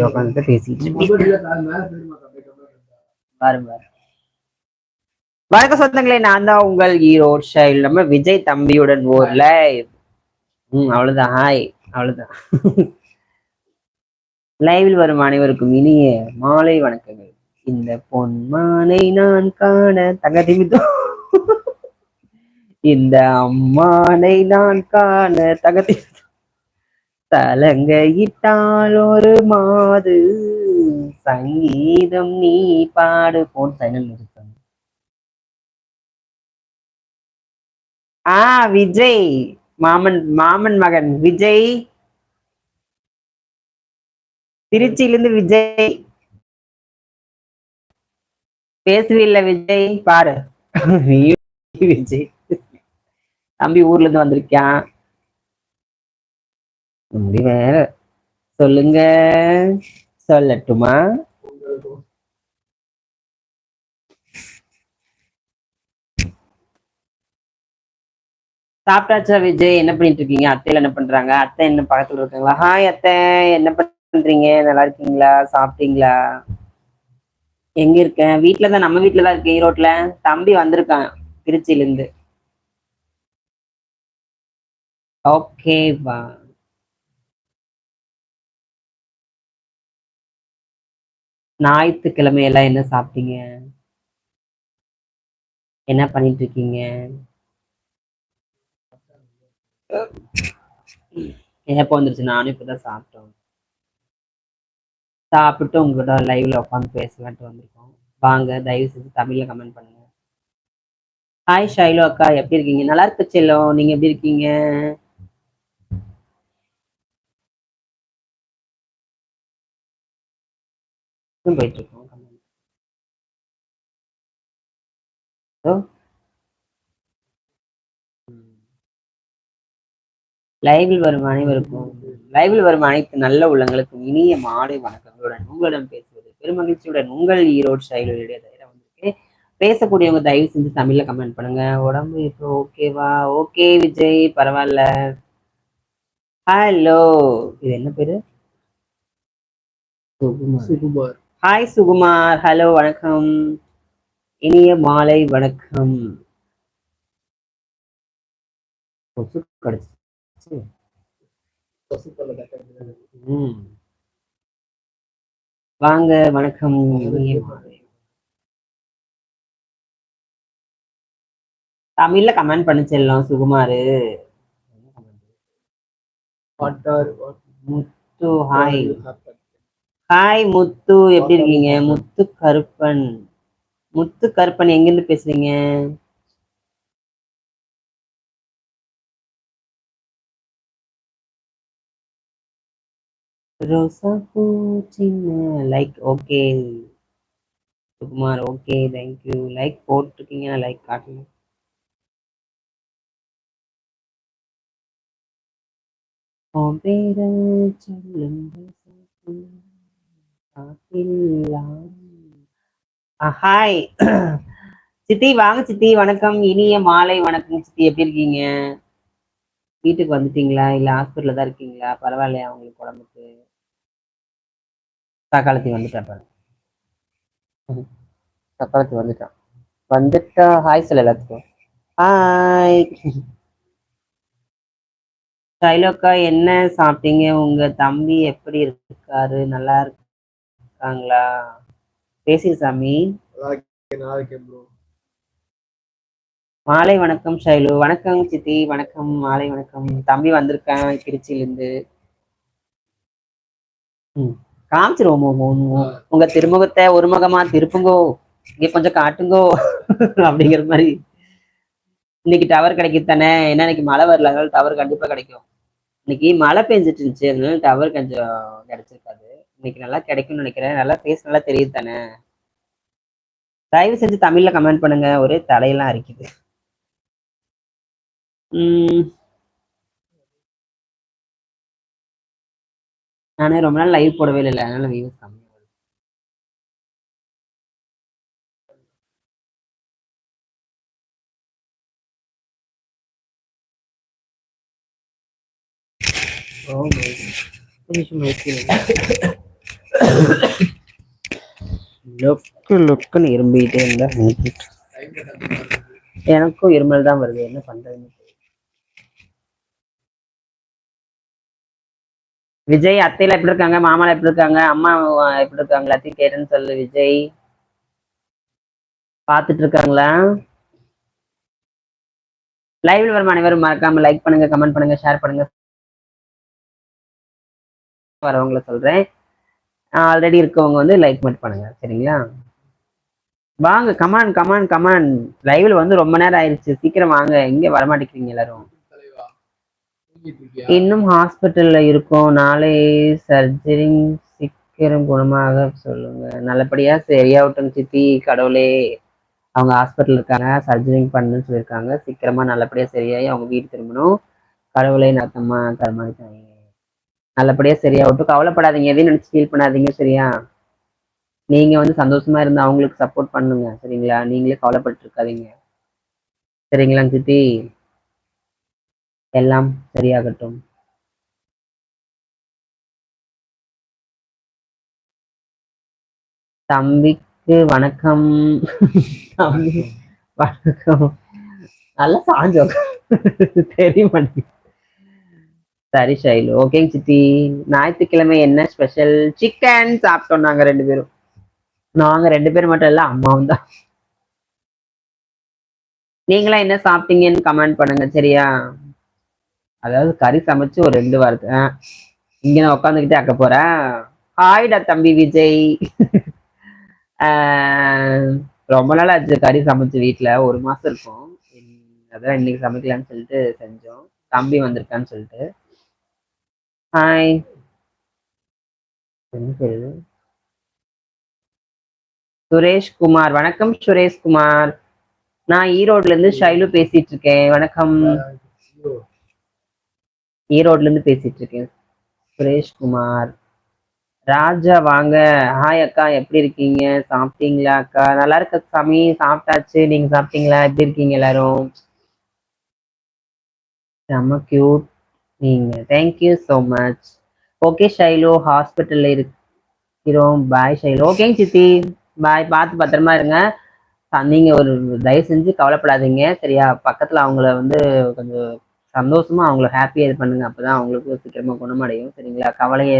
உட்காந்துட்டு பேசிட்டு வணக்கம் சொந்தங்களே நான் தான் உங்கள் ஈரோடு ஸ்டைல் நம்ம விஜய் தம்பியுடன் ஒரு லைவ் ம் அவ்வளவுதான். ஹாய் அவ்வளவுதான். லைவில் வரும் அனைவருக்கும் இனிய மாலை வணக்கங்கள். இந்த பொன் மாலை நான் காண தங்கதி இந்த அம்மானை நான் காண தகத்தி தலங்கையிட்டால் ஒரு மாது. சங்கீதம் நீ பாடு. போன் சைனல் நிறுத்தம் ஆ விஜய். மாமன் மாமன் மகன். விஜய். திருச்சியிலிருந்து விஜய். பேசுவீல்ல விஜய். பாரு. விஜய். தம்பி ஊர்ல இருந்து வந்திருக்கான் தம்பி வேற. சொல்லுங்க. சொல்லட்டுமா? சாப்பிட்டாச்சா விஜய்? என்ன பண்ணிட்டு இருக்கீங்க? அத்தையில என்ன பண்றாங்க? அத்தை என்ன பக்கத்துல இருக்காங்களா? ஹாய் அத்தை. என்ன பண்றீங்க? நல்லா இருக்கீங்களா? சாப்பிட்டீங்களா? எங்க இருக்கேன்? வீட்டுல தான் நம்ம வீட்டுல தான் இருக்கேன் ஈரோட்ல தம்பி வந்திருக்கான் திருச்சியில இருந்து ஓகேவா ஞாயிற்றுக்கிழமை எல்லாம் என்ன சாப்பிட்டீங்க? என்ன பண்ணிட்டு இருக்கீங்க எப்போ வந்துருச்சு? நானும் இப்பதான் சாப்பிட்டோம். சாப்பிட்டு உங்ககிட்ட லைவ்ல உட்காந்து பேசலான்ட்டு வந்திருக்கோம். வாங்க தயவு செஞ்சு தமிழ்ல கமெண்ட் பண்ணுங்க. ஹாய் ஷைலோ அக்கா எப்படி இருக்கீங்க? நல்லா இருக்கு செல்லம். நீங்க எப்படி இருக்கீங்க? போயிட்டு இருக்கோம். லைவில் வரும் அனைவருக்கும் லைவில் வரும் அனைத்து நல்ல உள்ளங்களுக்கும் இனிய மாலை வணக்கங்களுடன் உங்களிடம் பேசுவது பெருமகிழ்ச்சியுடன் உங்கள் ஈரோடு ஸ்டைலுடைய தவிர வந்திருக்கு. பேசக்கூடியவங்க தயவு செஞ்சு தமிழ்ல கமெண்ட் பண்ணுங்க. உடம்பு இப்போ ஓகேவா ஓகே விஜய் பரவாயில்ல. ஹலோ இது என்ன பேரு? சுகுமார். ஹாய் சுகுமார் ஹலோ வணக்கம். இனிய மாலை வணக்கம். வாங்க வணக்கம். தமிழ்ல கமெண்ட் பண்ண செல்லம் சுகுமாரு. முத்து ஹாய் ஹாய் முத்து எப்படி இருக்கீங்க? முத்து கருப்பன். முத்து கருப்பன் எங்கிருந்து பேசுறீங்க? ரோசா பூ சின்ன like okay Sukumar okay thank you like போட்டிருக்கீங்க லைக் காட்டுங்க உன் பேரை சொல்லுங்க ஹாய் சித்தி வாங்க சித்தி. வணக்கம். இனிய மாலை வணக்கம் சித்தி. எப்படி இருக்கீங்க? வீட்டுக்கு வந்துட்டீங்களா? இல்ல ஹாஸ்பிட்டல்ல தான் இருக்கீங்களா? பரவாயில்லையா உங்களுக்கு உடம்புக்கு? தக்காளத்தி வந்துட்டா பாரு. தக்காளத்தி வந்துட்டான். வந்துட்டா ஹாய் சொல்ல எல்லாத்துக்கும். ஹாய் ஷைலோக்கா என்ன சாப்பிட்டீங்க? உங்க தம்பி எப்படி இருக்காரு? நல்லா இருக்காங்களா? பேசி சாமி. மாலை வணக்கம் ஷைலு. வணக்கம் சித்தி. வணக்கம் மாலை வணக்கம். தம்பி வந்திருக்கேன் திருச்சியிலிருந்து. ம். காமிச்சிருவோமோ உங்க திருமுகத்தை ஒரு முகமா திருப்புங்கோ. இங்க கொஞ்சம் காட்டுங்கோ. அப்படிங்கிற மாதிரி. இன்னைக்கு டவர் கிடைக்குது தானே? ஏன்னா இன்னைக்கு மழை வரல. அதனால டவர் கண்டிப்பா கிடைக்கும். இன்னைக்கு மழை பெஞ்சிட்டு இருந்துச்சு. அதனால டவர் கொஞ்சம் கிடைச்சிருக்காது இன்னைக்கு நல்லா கிடைக்கும்னு நினைக்கிறேன். நல்லா பேச நல்லா தெரியுது தானே? தயவு செஞ்சு தமிழ்ல கமெண்ட் பண்ணுங்க. ஒரே தலையெல்லாம் அரிக்குது. உம். நானே ரொம்ப நாள் லைவ் போடவே இல்லை அதனால வியூஸ் கம்மி. Oh my. God. லொக்கு லொக்குன்னு இரும்பிட்டே இருந்தா எனக்கும் இருமல் தான் வருது. என்ன பண்றதுன்னு விஜய் அத்தையில எப்படி இருக்காங்க? மாமால எப்படி இருக்காங்க? அம்மா எப்படி இருக்காங்க? எல்லாத்தையும் கேட்டேன்னு சொல்லு விஜய். பார்த்துட்டு இருக்காங்களா? லைவ்ல வரும் அனைவரும் மறக்காம லைக் பண்ணுங்க கமெண்ட் பண்ணுங்க ஷேர் பண்ணுங்க. வரவங்களை சொல்றேன். ஆல்ரெடி இருக்கவங்க வந்து லைக் மட்டும் பண்ணுங்க சரிங்களா? வாங்க கமான் கமான் கமான் லைவ்ல வந்து ரொம்ப நேரம் ஆயிருச்சு. சீக்கிரம் வாங்க. இங்க வரமாட்டேங்கிறீங்க எல்லாரும்? இன்னும் ஹாஸ்பிட்டல்ல இருக்கோம். நாளை சர்ஜரி சீக்கிரம் குணமாக சொல்லுங்க. நல்லபடியா சரியாகட்டும் சித்தி கடவுளே. அவங்க ஹாஸ்பிட்டல் இருக்காங்க. சர்ஜரி பண்ணுன்னு சொல்லியிருக்காங்க. சீக்கிரமா நல்லபடியா சரியாகி அவங்க வீடு திரும்பணும். கடவுளே நத்தம்மா கருமாதிரி நல்லபடியா சரியா சரியாகட்டும் கவலைப்படாதீங்க. எதையும் நினைச்சு ஃபீல் பண்ணாதீங்க சரியா? நீங்க வந்து சந்தோஷமா இருந்து அவங்களுக்கு சப்போர்ட் பண்ணுங்க சரிங்களா? நீங்களே கவலைப்பட்டு இருக்காதீங்க. சரிங்களா சித்தி எல்லாம் சரியாகட்டும். தம்பிக்கு வணக்கம். வணக்கம். நல்லா சாஞ்சோம். தெரிய மாட்டேங்குது சரி ஷைலு ஓகேங்க சித்தி. ஞாயிற்றுக்கிழமை என்ன ஸ்பெஷல் சிக்கன் சாப்பிட்டோம் நாங்க ரெண்டு பேரும். நாங்க ரெண்டு பேரும் மட்டும் இல்ல அம்மாவும் தான். நீங்களா என்ன சாப்பிட்டீங்கன்னு கமெண்ட் பண்ணுங்க சரியா? அதாவது கறி சமைச்சு ஒரு ரெண்டு வாரத்து இங்க நான் உட்காந்துக்கிட்டே ஆக்க போறேன். ஹாய்டா தம்பி விஜய். ஆஹ், ரொம்ப நாள் ஆச்சு கறி சமைச்சு வீட்டில் ஒரு மாசம் இருக்கும். அதான் இன்னைக்கு சமைக்கலாம்னு சொல்லிட்டு செஞ்சோம். தம்பி வந்திருக்கான்னு சொல்லிட்டு. ஹாய் என்ன பேரு இது? சுரேஷ் குமார். வணக்கம் சுரேஷ் குமார். நான் ஈரோட்ல இருந்து ஷைலு பேசிட்டு இருக்கேன் வணக்கம். ஈரோட்ல இருந்து பேசிட்டு இருக்கேன் சுரேஷ் குமார். ராஜா வாங்க. ஹாய் அக்கா எப்படி இருக்கீங்க? சாப்பிட்டீங்களா அக்கா? நல்லா இருக்க சாமி சாப்பிட்டாச்சு. நீங்க சாப்பிட்டீங்களா? எப்படி இருக்கீங்க எல்லாரும்? செம்ம கியூட் நீங்க. Thank you so much okay Shailu ஹாஸ்பிட்டல்ல இருக்கிறோம். பாய் ஷைலு ஓகேங்க சித்தி. பாய் பார்த்து பத்திரமா இருங்க. நீங்கள் நீங்க ஒரு தயவு செஞ்சு கவலைப்படாதீங்க. சரியா? பக்கத்துல அவங்கள வந்து கொஞ்சம் சந்தோஷமா அவங்கள ஹாப்பியா இது பண்ணுங்க. அப்பதான் அவங்களுக்கு சீக்கிரமா குணமடையும். சரிங்களா? கவலையை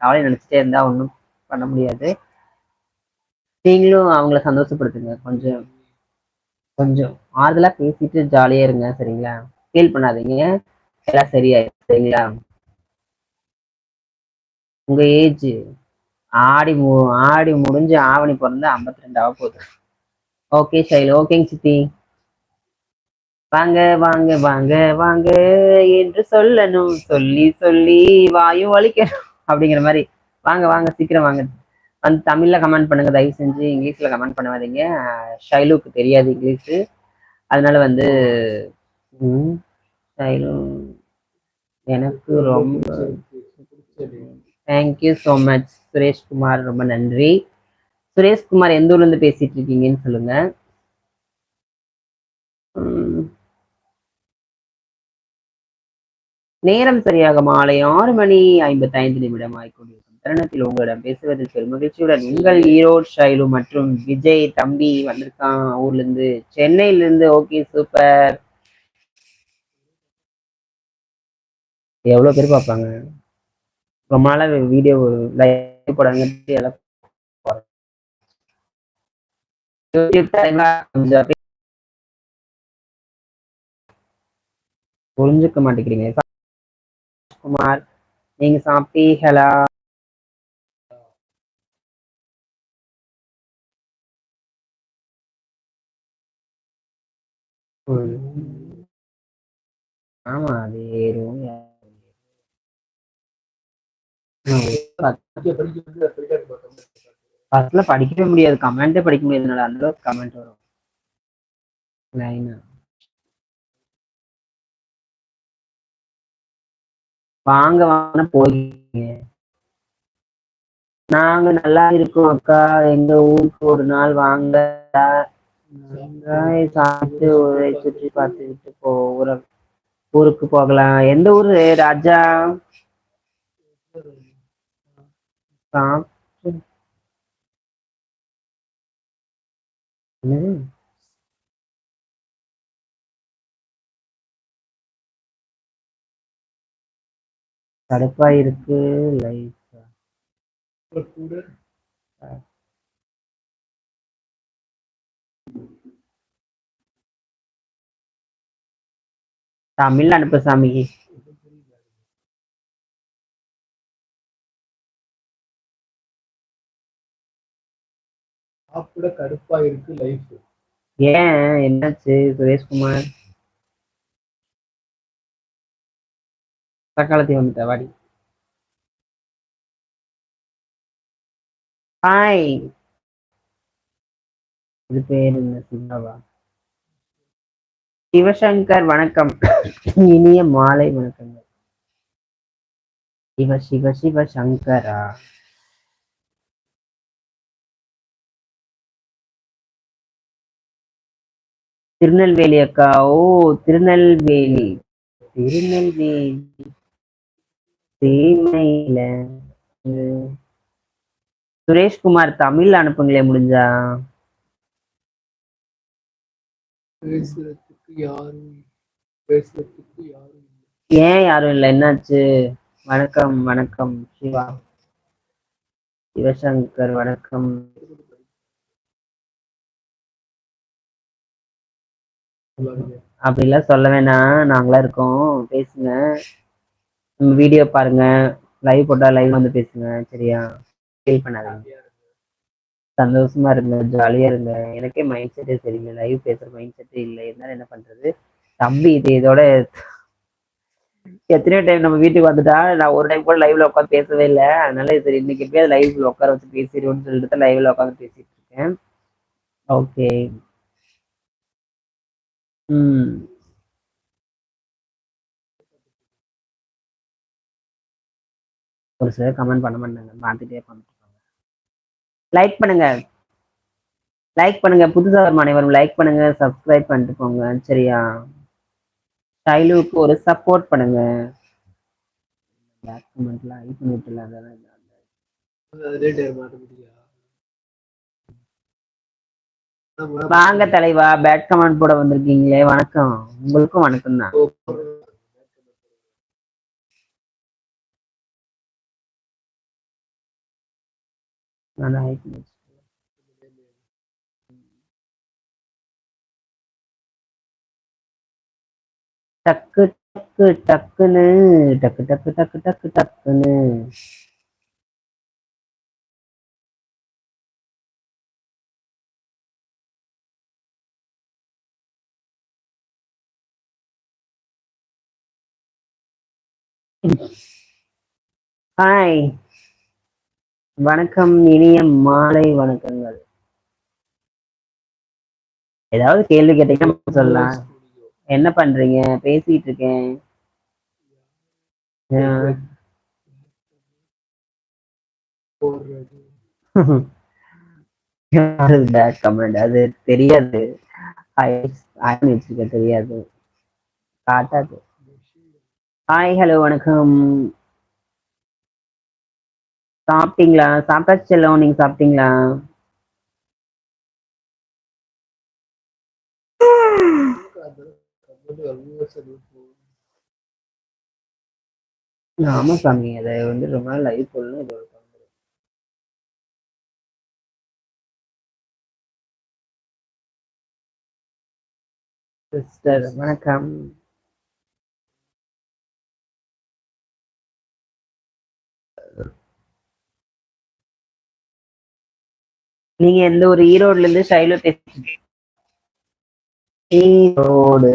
கவலை நினைச்சிட்டே இருந்தா ஒன்றும் பண்ண முடியாது. நீங்களும் அவங்கள சந்தோஷப்படுத்துங்க. கொஞ்சம் கொஞ்சம் ஆறுதலா பேசிட்டு ஜாலியா இருங்க. சரிங்களா? ஃபீல் பண்ணாதீங்க. எல்லாம் சரியாயிடும் சரிங்களா? உங்க ஏஜ் ஆடி மு ஆடி முடிஞ்சு ஆவணி பிறந்து ஐம்பத்தி ரெண்டாவது போகுது. ஓகே ஷைல் ஓகேங்க சித்தி. வாங்க வாங்க வாங்க வாங்க. என்று சொல்லணும். சொல்லி சொல்லி வாயும் வலிக்கணும். அப்படிங்கிற மாதிரி. வாங்க வாங்க சீக்கிரம் வாங்க. வந்து தமிழ்ல கமெண்ட் பண்ணுங்க. தயவு செஞ்சு இங்கிலீஷ்ல கமெண்ட் பண்ணாதீங்க. ஷைலுக்கு தெரியாது இங்கிலீஷ் அதனால வந்து ம், ஷைலு எனக்கு ரொம்ப தேங்க்யூ ஸோ மச் சுரேஷ்குமார். ரொம்ப நன்றி. சுரேஷ்குமார் எந்த ஊர்ல இருந்து பேசிட்டு இருக்கீங்கன்னு சொல்லுங்க. நேரம் சரியாக மாலை ஆறு மணி ஐம்பத்தி ஐந்து நிமிடம் ஆய்கொண்டிருக்கும் தருணத்தில் உங்களிடம் பேசுவதில் பெரும் மகிழ்ச்சியுடன் உங்கள் ஈரோடு ஷைலு மற்றும் விஜய் தம்பி வந்திருக்கான். ஊர்ல இருந்து சென்னையில இருந்து ஓகே சூப்பர். எவ்வளவு பேர் பார்ப்பாங்க ரொம்ப நாளாக வீடியோ லைவ் போடாங்க எல்லாம் புரிஞ்சுக்க மாட்டேங்கிறீங்க. குமார் நீங்க சாப்பிட்டீங்களா ஆமா அது ஏறும் ஃபர்ஸ்ட்ல படிக்கவே முடியாது. கமெண்டே படிக்க முடியாது. என்னால அந்த அளவுக்கு கமெண்ட் வரும். லைனா வாங்க வாங்க போறீங்க நாங்க நல்லா இருக்கோம் அக்கா. எங்க ஊருக்கு ஒரு நாள் வாங்க. சாப்பிட்டு ஊரை சுற்றி பார்த்துக்கிட்டு போ ஊருக்கு போகலாம். எந்த ஊரு? ராஜா? சாப்பிட்டு என்னது? கடுப்பா இருக்கு லைஃப் தமிழ் அனுப்பு சாமி சாப்பிட கடுப்பா இருக்கு லைஃப் ஏன்? என்னாச்சு? சுரேஷ்குமார்? தக்காளத்தி வந்துட்ட வாடி. ஹாய் இது பேர் என்ன சிவாவா? சிவசங்கர் வணக்கம். இனிய மாலை வணக்கங்கள். சிவ சிவ சிவ சங்கரா? திருநெல்வேலி அக்கா. ஓ திருநெல்வேலி. திருநெல்வேலி தீமையில. சுரேஷ்குமார் தமிழ் அனுப்புங்களே முடிஞ்சா. பேசுறதுக்கு யாரும் பேசுறதுக்கு யாரும் ஏன் யாரும் இல்லை? என்னாச்சு? வணக்கம் வணக்கம் சிவா. சிவசங்கர் வணக்கம். அப்படிலாம் சொல்ல வேணாம். நாங்களா இருக்கோம். பேசுங்க. வீடியோ பாருங்க. லைவ் போட்டா லைவ் வந்து பேசுங்க. சரியா? ஃபீல் பண்ணாதீங்க. சந்தோஷமா இருங்க. ஜாலியா இருங்க. எனக்கே மைண்ட் செட்டே சரியில்லை. லைவ் பேசுற மைண்ட் செட்டே இல்லை. இருந்தாலும் என்ன பண்றது? தம்பி இது இதோட எத்தனையோ டைம் நம்ம வீட்டுக்கு வந்துட்டா நான் ஒரு டைம் கூட லைவ்ல உட்காந்து பேசவே இல்லை. அதனால சரி இன்னைக்கு எப்படியாவது லைவ்ல உட்கார வச்சு பேசிடுவோம்னு சொல்லிட்டு லைவ்ல உட்காந்து பேசிட்டு இருக்கேன். ஓகே ம். ஒரு சிலர் கமெண்ட் பண்ண மாட்டாங்க மாத்திட்டே பண்ணிட்டு லைக் பண்ணுங்க. லைக் பண்ணுங்க. புதுசாக வரும் அனைவரும் லைக் பண்ணுங்க சப்ஸ்கிரைப் பண்ணிட்டு போங்க சரியா? ஸ்டைலுக்கு ஒரு சப்போர்ட் பண்ணுங்க. டாக்குமெண்ட்லாம் ஐ பண்ணிட்டு இல்லை அதெல்லாம் வாங்க தலைவா பேட் கமெண்ட் போட வந்திருக்கீங்களே வணக்கம். உங்களுக்கும் வணக்கம் தான் டக்கு டக்கு டக்குன்னு. டக்கு டக்கு டக்கு டக்கு டக்குன்னு. ஹாய் வணக்கம் இனிய மாலை வணக்கங்கள். ஏதாவது கேள்வி கேட்டீங்கன்னா சொல்லலாம். என்ன பண்றீங்க? பேசிட்டு இருக்கேன். கமெண்ட் அது தெரியாது. தெரியாது. காட்டாது ஹாய் ஹலோ வணக்கம். சாப்பிட்டீங்களா? சாப்பிட்டாச்சு செல்லம் நீங்க சாப்பிட்டீங்களா? ஆமா சாமி அதை வந்து ரொம்ப நாள் லைவ் போடணும் இது ஒரு சிஸ்டர் வணக்கம். நீங்க எந்த ஒரு ஈரோடுல இருந்து ஷைலோ பேசுறீங்க ஈரோடு.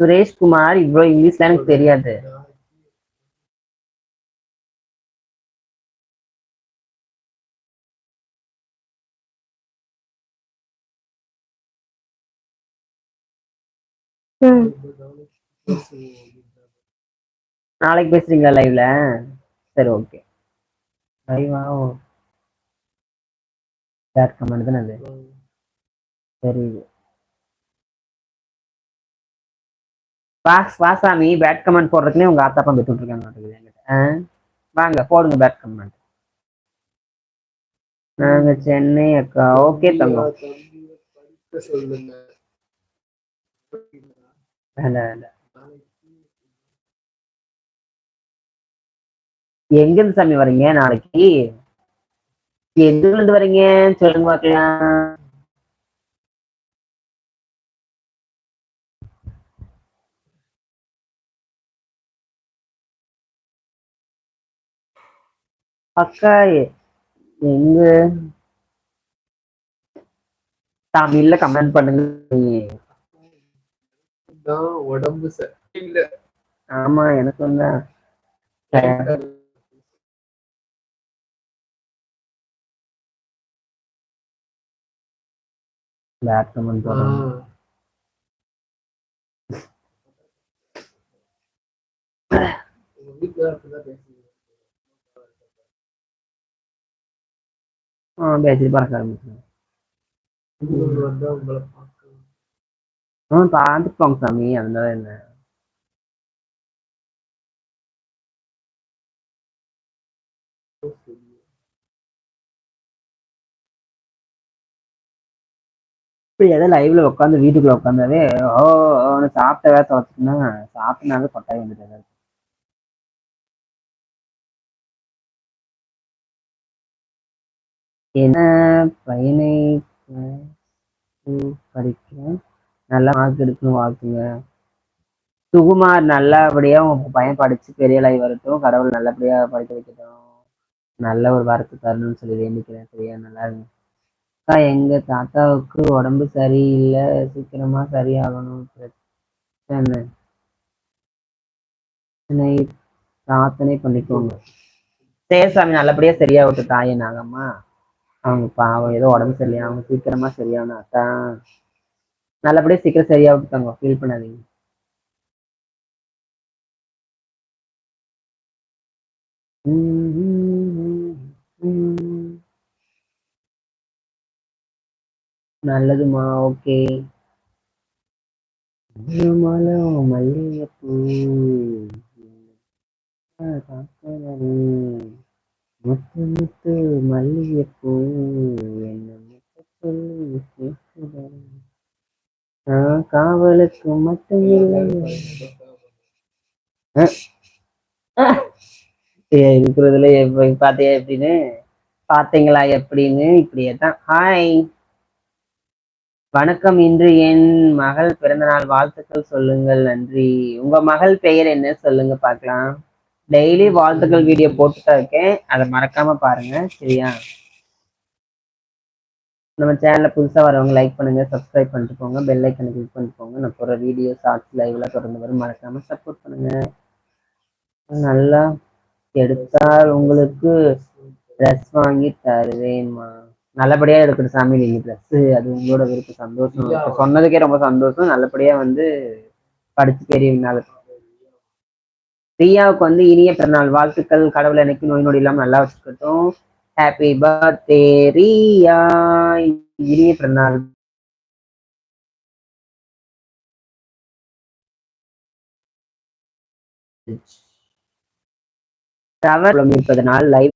சுரேஷ்குமார் இவ்வளவு இங்கிலீஷ்ல எனக்கு தெரியாது. நாளைக்கு பேசுறீங்களா லைவ்ல சரி ஓகே லைவா பேட் கமெண்ட் தானே அது சரி. வாஸ் வாசாமி பேட் கமெண்ட் போடுறதுக்குனே உங்க ஆத்தாப்பா விட்டு இருக்காங்க என்கிட்ட. ஆ? வாங்க போடுங்க பேட் கமெண்ட் நாங்க சென்னை அக்கா. ஓகே தங்கம். எங்க இருந்து சாமி வரீங்க நாளைக்கு எங்க இருந்து வரீங்க சொல்லுங்க பார்க்கலாம் அக்கா எங்க எங்க தமிழ்ல கமெண்ட் பண்ணுங்க தான் உடம்பு சரியில்லை. ஆமா எனக்கும் தான் பேட் கமெண்ட் போடுறாங்க ஆஹ் ஆ பார்த்துட்டு சாமி அதனால என்ன இப்படி ஏதோ லைவ்ல உட்காந்து வீட்டுக்குள்ள உட்காந்தாவே ஓ அவனை சாப்பிட்ட வேலை தொலைச்சுன்னா சாப்பிட்டனாவே கொட்டாய் வந்துட்டு ஏதாவது. என்ன பையனை படிக்கிறேன் நல்லா மார்க் எடுக்கணும் வாழ்த்துங்க சுகுமார் நல்லபடியா உங்கள் பையன் படிச்சு பெரிய லை வரட்டும். கடவுள் நல்லபடியா படிக்க வைக்கட்டும். நல்ல ஒரு வாரத்தை தரணும்னு சொல்லி வேண்டிக்கிறேன். சரியா? நல்லா இருங்க. அக்கா எங்க தாத்தாவுக்கு உடம்பு சரியில்லை. சீக்கிரமா சரியாகணும். பிரச்சனை. பிரார்த்தனை பண்ணிக்கோங்க. சேசாமி சாமி நல்லபடியா சரியாகட்டும் தாயே நாகம்மா. அவங்க பாவம் ஏதோ உடம்பு சரியில்லை. அவங்க சீக்கிரமா சரியாகணும் அக்கா. நல்லபடியா சீக்கிரம் சரியாகட்டாங்க ஃபீல் பண்ணாதீங்க. நல்லதுமா? ஓகே மல்லிகைப்பூ. முத்து முத்து மல்லிகைப்பூ. என்ன முத்து சொல்லி நான் காவலுக்கு மட்டும் இல்லை. இருக்கிறதுல எப்ப பாத்தியா எப்படின்னு? பாத்தீங்களா எப்படின்னு? இப்படியே தான் ஹாய் வணக்கம் இன்று என் மகள் பிறந்தநாள் வாழ்த்துக்கள் சொல்லுங்கள் நன்றி. உங்க மகள் பெயர் என்ன? சொல்லுங்க பார்க்கலாம். டெய்லி வாழ்த்துக்கள் வீடியோ போட்டுதான் இருக்கேன். அதை மறக்காம பாருங்க சரியா? நம்ம சேனல்ல புதுசா வரவங்க லைக் பண்ணுங்க சப்ஸ்கிரைப் பண்ணிட்டு போங்க பெல் ஐக்கனை கிளிக் பண்ணிட்டு போங்க நான் போற வீடியோ ஷார்ட்ஸ் லைவ்ல தொடர்ந்து வரும். மறக்காம சப்போர்ட் பண்ணுங்க. நல்லா எடுத்தால் உங்களுக்கு ட்ரெஸ் வாங்கி தருவேன்மா. நல்லபடியா எடுக்கணும் சாமி நீங்க ட்ரெஸ் அது உங்களோட விருப்ப சந்தோஷம். இப்ப சொன்னதுக்கே ரொம்ப சந்தோஷம். நல்லபடியா வந்து படிச்சு பெரிய நாள் ரியாவுக்கு வந்து இனிய பிறநாள் வாழ்த்துக்கள். கடவுள் எனக்கு நோய் நொடி இல்லாம நல்லா வச்சுக்கட்டும். ஹாப்பி பர்த்டே ரியா இனிய பிறநாள் டவர் இருப்பதனால் லைவ்